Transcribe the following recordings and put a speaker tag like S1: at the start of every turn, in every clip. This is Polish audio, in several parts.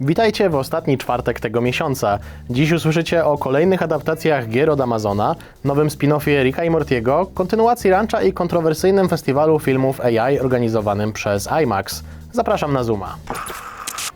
S1: Witajcie w ostatni czwartek tego miesiąca. Dziś usłyszycie o kolejnych adaptacjach gier od Amazona, nowym spin-offie Ricka i Mortiego, kontynuacji Rancha i kontrowersyjnym festiwalu filmów AI organizowanym przez IMAX. Zapraszam na Zooma.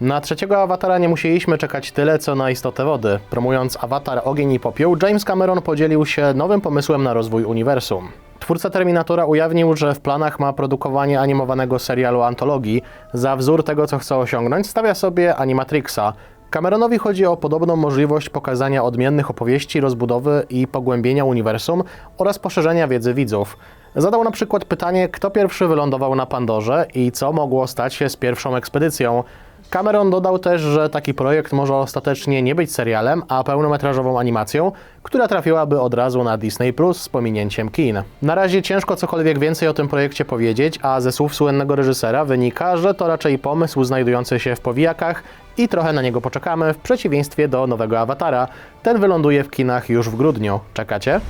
S1: Na trzeciego awatara nie musieliśmy czekać tyle, co na istotę wody. Promując awatar Ogień i Popiół, James Cameron podzielił się nowym pomysłem na rozwój uniwersum. Twórca Terminatora ujawnił, że w planach ma produkowanie animowanego serialu antologii. Za wzór tego, co chce osiągnąć, stawia sobie Animatrixa. Cameronowi chodzi o podobną możliwość pokazania odmiennych opowieści, rozbudowy i pogłębienia uniwersum oraz poszerzenia wiedzy widzów. Zadał na przykład pytanie, kto pierwszy wylądował na Pandorze i co mogło stać się z pierwszą ekspedycją. Cameron dodał też, że taki projekt może ostatecznie nie być serialem, a pełnometrażową animacją, która trafiłaby od razu na Disney Plus z pominięciem kin. Na razie ciężko cokolwiek więcej o tym projekcie powiedzieć, a ze słów słynnego reżysera wynika, że to raczej pomysł znajdujący się w powijakach i trochę na niego poczekamy, w przeciwieństwie do nowego awatara. Ten wyląduje w kinach już w grudniu. Czekacie?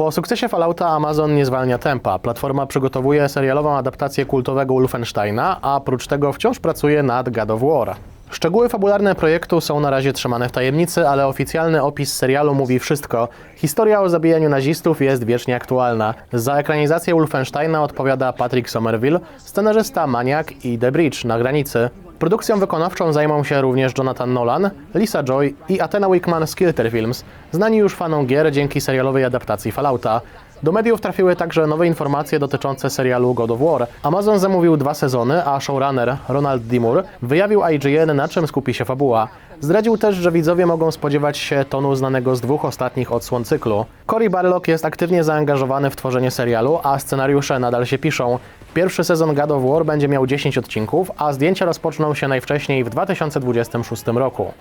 S1: Po sukcesie Fallouta Amazon nie zwalnia tempa. Platforma przygotowuje serialową adaptację kultowego Wolfensteina, a oprócz tego wciąż pracuje nad God of War. Szczegóły fabularne projektu są na razie trzymane w tajemnicy, ale oficjalny opis serialu mówi wszystko. Historia o zabijaniu nazistów jest wiecznie aktualna. Za ekranizację Wolfensteina odpowiada Patrick Somerville, scenarzysta Maniak i The Bridge na granicy. Produkcją wykonawczą zajmą się również Jonathan Nolan, Lisa Joy i Athena Wickman z Kilter Films, znani już fanom gier dzięki serialowej adaptacji Fallouta. Do mediów trafiły także nowe informacje dotyczące serialu God of War. Amazon zamówił dwa sezony, a showrunner Ronald D. Moore wyjawił IGN, na czym skupi się fabuła. Zdradził też, że widzowie mogą spodziewać się tonu znanego z dwóch ostatnich odsłon cyklu. Cory Barlog jest aktywnie zaangażowany w tworzenie serialu, a scenariusze nadal się piszą. Pierwszy sezon God of War będzie miał 10 odcinków, a zdjęcia rozpoczną się najwcześniej w 2026 roku.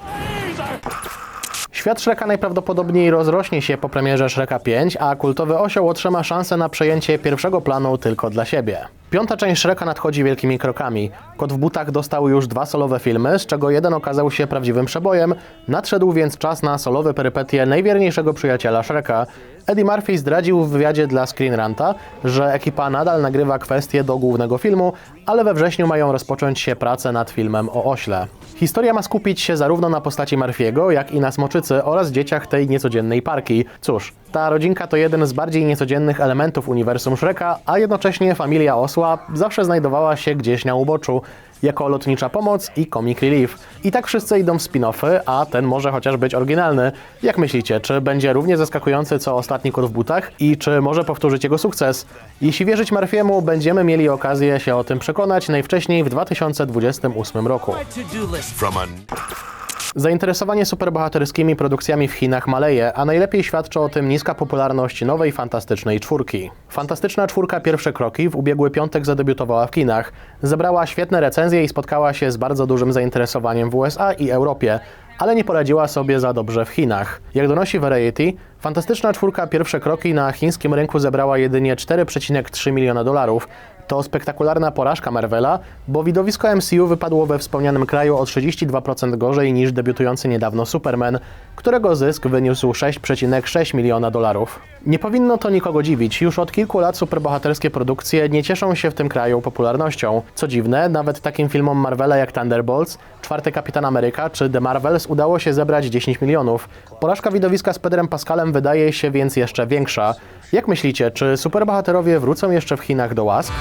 S1: Świat Shreka najprawdopodobniej rozrośnie się po premierze Shreka 5, a kultowy osioł otrzyma szansę na przejęcie pierwszego planu tylko dla siebie. Piąta część Shreka nadchodzi wielkimi krokami. Kot w butach dostał już dwa solowe filmy, z czego jeden okazał się prawdziwym przebojem. Nadszedł więc czas na solowe perypetie najwierniejszego przyjaciela Shreka. Eddie Murphy zdradził w wywiadzie dla Screen Ranta, że ekipa nadal nagrywa kwestie do głównego filmu, ale we wrześniu mają rozpocząć się prace nad filmem o ośle. Historia ma skupić się zarówno na postaci Murphy'ego, jak i na Smoczycy oraz dzieciach tej niecodziennej parki. Cóż, ta rodzinka to jeden z bardziej niecodziennych elementów uniwersum Shreka, a jednocześnie familia osła zawsze znajdowała się gdzieś na uboczu, jako lotnicza pomoc i comic relief. I tak wszyscy idą w spin-offy, a ten może chociaż być oryginalny. Jak myślicie, czy będzie równie zaskakujący co ostatni kot w butach i czy może powtórzyć jego sukces? Jeśli wierzyć Murphy'emu, będziemy mieli okazję się o tym przekonać najwcześniej w 2028 roku. Zainteresowanie superbohaterskimi produkcjami w Chinach maleje, a najlepiej świadczy o tym niska popularność nowej Fantastycznej Czwórki. Fantastyczna Czwórka Pierwsze Kroki w ubiegły piątek zadebiutowała w kinach. Zebrała świetne recenzje i spotkała się z bardzo dużym zainteresowaniem w USA i Europie, ale nie poradziła sobie za dobrze w Chinach. Jak donosi Variety, Fantastyczna Czwórka Pierwsze Kroki na chińskim rynku zebrała jedynie 4,3 miliona dolarów. To spektakularna porażka Marvela, bo widowisko MCU wypadło we wspomnianym kraju o 32% gorzej niż debiutujący niedawno Superman, którego zysk wyniósł 6,6 miliona dolarów. Nie powinno to nikogo dziwić, już od kilku lat superbohaterskie produkcje nie cieszą się w tym kraju popularnością. Co dziwne, nawet takim filmom Marvela jak Thunderbolts, Czwarty Kapitan Ameryka czy The Marvels udało się zebrać 10 milionów. Porażka widowiska z Pedrem Pascalem wydaje się więc jeszcze większa. Jak myślicie, czy superbohaterowie wrócą jeszcze w Chinach do łask?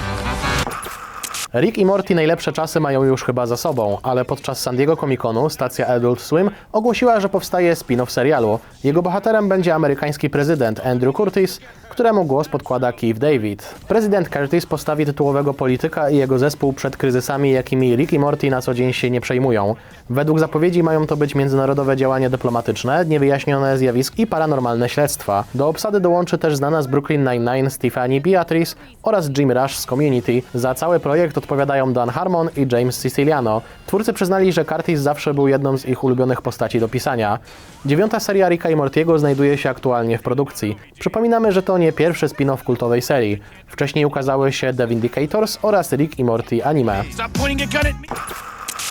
S1: Rick i Morty najlepsze czasy mają już chyba za sobą, ale podczas San Diego Comic-Conu stacja Adult Swim ogłosiła, że powstaje spin-off serialu. Jego bohaterem będzie amerykański prezydent Andrew Curtis, któremu głos podkłada Keith David. Prezydent Curtis postawi tytułowego polityka i jego zespół przed kryzysami, jakimi Rick i Morty na co dzień się nie przejmują. Według zapowiedzi mają to być międzynarodowe działania dyplomatyczne, niewyjaśnione zjawisk i paranormalne śledztwa. Do obsady dołączy też znana z Brooklyn Nine-Nine Stephanie Beatrice oraz Jim Rush z Community. Za cały projekt odpowiadają Dan Harmon i James Siciliano. Twórcy przyznali, że Curtis zawsze był jedną z ich ulubionych postaci do pisania. Dziewiąta seria Ricka i Mortiego znajduje się aktualnie w produkcji. Przypominamy, że to nie pierwszy spin-off kultowej serii. Wcześniej ukazały się The Vindicators oraz Rick i Morty anime.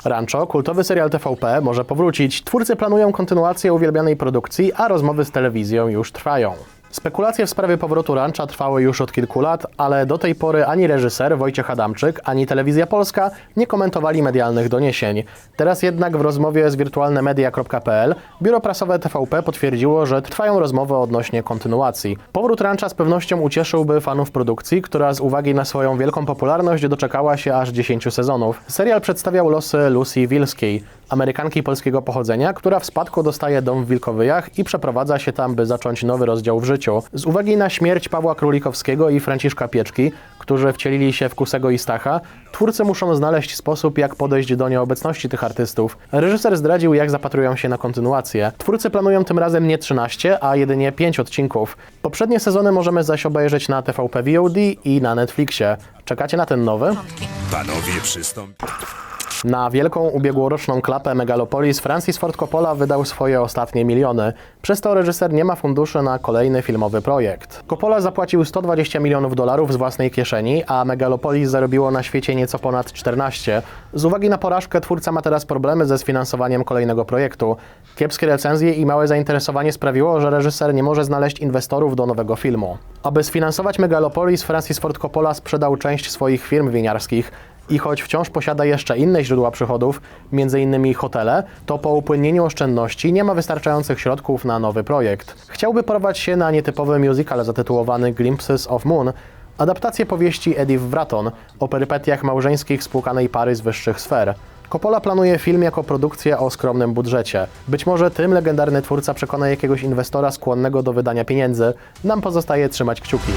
S1: Rancho, kultowy serial TVP, może powrócić. Twórcy planują kontynuację uwielbianej produkcji, a rozmowy z telewizją już trwają. Spekulacje w sprawie powrotu Rancha trwały już od kilku lat, ale do tej pory ani reżyser Wojciech Adamczyk, ani Telewizja Polska nie komentowali medialnych doniesień. Teraz jednak w rozmowie z wirtualnemedia.pl biuro prasowe TVP potwierdziło, że trwają rozmowy odnośnie kontynuacji. Powrót Rancha z pewnością ucieszyłby fanów produkcji, która z uwagi na swoją wielką popularność doczekała się aż 10 sezonów. Serial przedstawiał losy Lucy Wilskiej, Amerykanki polskiego pochodzenia, która w spadku dostaje dom w Wilkowyjach i przeprowadza się tam, by zacząć nowy rozdział w życiu. Z uwagi na śmierć Pawła Królikowskiego i Franciszka Pieczki, którzy wcielili się w Kusego i Stacha, twórcy muszą znaleźć sposób, jak podejść do nieobecności tych artystów. Reżyser zdradził, jak zapatrują się na kontynuację. Twórcy planują tym razem nie 13, a jedynie 5 odcinków. Poprzednie sezony możemy zaś obejrzeć na TVP VOD i na Netflixie. Czekacie na ten nowy?
S2: Panowie przystąp...
S1: Na wielką ubiegłoroczną klapę Megalopolis Francis Ford Coppola wydał swoje ostatnie miliony. Przez to reżyser nie ma funduszy na kolejny filmowy projekt. Coppola zapłacił 120 milionów dolarów z własnej kieszeni, a Megalopolis zarobiło na świecie nieco ponad 14. Z uwagi na porażkę twórca ma teraz problemy ze sfinansowaniem kolejnego projektu. Kiepskie recenzje i małe zainteresowanie sprawiło, że reżyser nie może znaleźć inwestorów do nowego filmu. Aby sfinansować Megalopolis, Francis Ford Coppola sprzedał część swoich firm winiarskich. I choć wciąż posiada jeszcze inne źródła przychodów, m.in. hotele, to po upłynnieniu oszczędności nie ma wystarczających środków na nowy projekt. Chciałby porwać się na nietypowy musical zatytułowany Glimpses of Moon, adaptację powieści Edith Wratton o perypetiach małżeńskich spłukanej pary z wyższych sfer. Coppola planuje film jako produkcję o skromnym budżecie. Być może tym legendarny twórca przekona jakiegoś inwestora skłonnego do wydania pieniędzy. Nam pozostaje trzymać kciuki.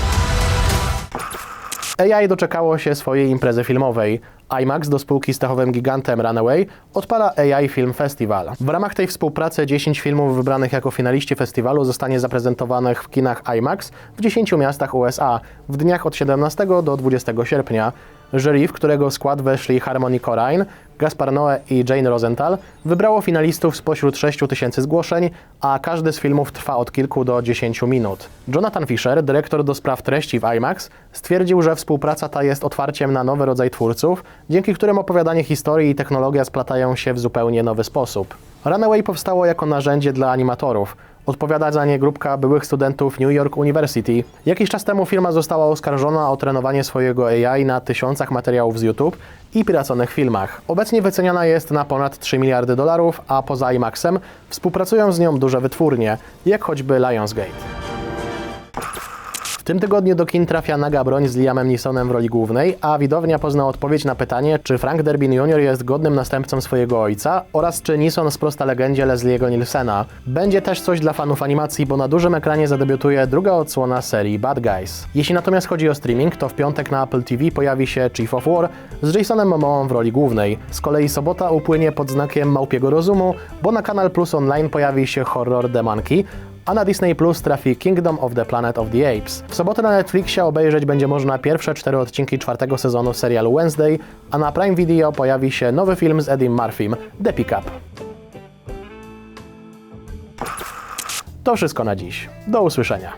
S1: AI doczekało się swojej imprezy filmowej. IMAX do spółki z techowym gigantem Runaway odpala AI Film Festival. W ramach tej współpracy 10 filmów wybranych jako finaliści festiwalu zostanie zaprezentowanych w kinach IMAX w 10 miastach USA w dniach od 17 do 20 sierpnia. Jury, w którego skład weszli Harmony Korine, Gaspar Noé i Jane Rosenthal, wybrało finalistów spośród 6 tysięcy zgłoszeń, a każdy z filmów trwa od kilku do 10 minut. Jonathan Fisher, dyrektor do spraw treści w IMAX, stwierdził, że współpraca ta jest otwarciem na nowy rodzaj twórców, dzięki którym opowiadanie historii i technologia splatają się w zupełnie nowy sposób. Runaway powstało jako narzędzie dla animatorów. Odpowiada za nie grupka byłych studentów New York University. Jakiś czas temu firma została oskarżona o trenowanie swojego AI na tysiącach materiałów z YouTube i piraconych filmach. Obecnie wyceniana jest na ponad 3 miliardy dolarów, a poza IMAXem współpracują z nią duże wytwórnie, jak choćby Lionsgate. W tym tygodniu do kin trafia naga broń z Liamem Neesonem w roli głównej, a widownia pozna odpowiedź na pytanie, czy Frank Derbin Jr. jest godnym następcą swojego ojca oraz czy Neeson sprosta legendzie Leslie'ego Nielsena. Będzie też coś dla fanów animacji, bo na dużym ekranie zadebiutuje druga odsłona serii Bad Guys. Jeśli natomiast chodzi o streaming, to w piątek na Apple TV pojawi się Chief of War z Jasonem Momoą w roli głównej. Z kolei sobota upłynie pod znakiem Małpiego Rozumu, bo na Kanal Plus Online pojawi się horror The Monkey, a na Disney Plus trafi Kingdom of the Planet of the Apes. W sobotę na Netflixie obejrzeć będzie można pierwsze cztery odcinki czwartego sezonu serialu Wednesday, a na Prime Video pojawi się nowy film z Eddie Murphym, The Pickup. To wszystko na dziś. Do usłyszenia.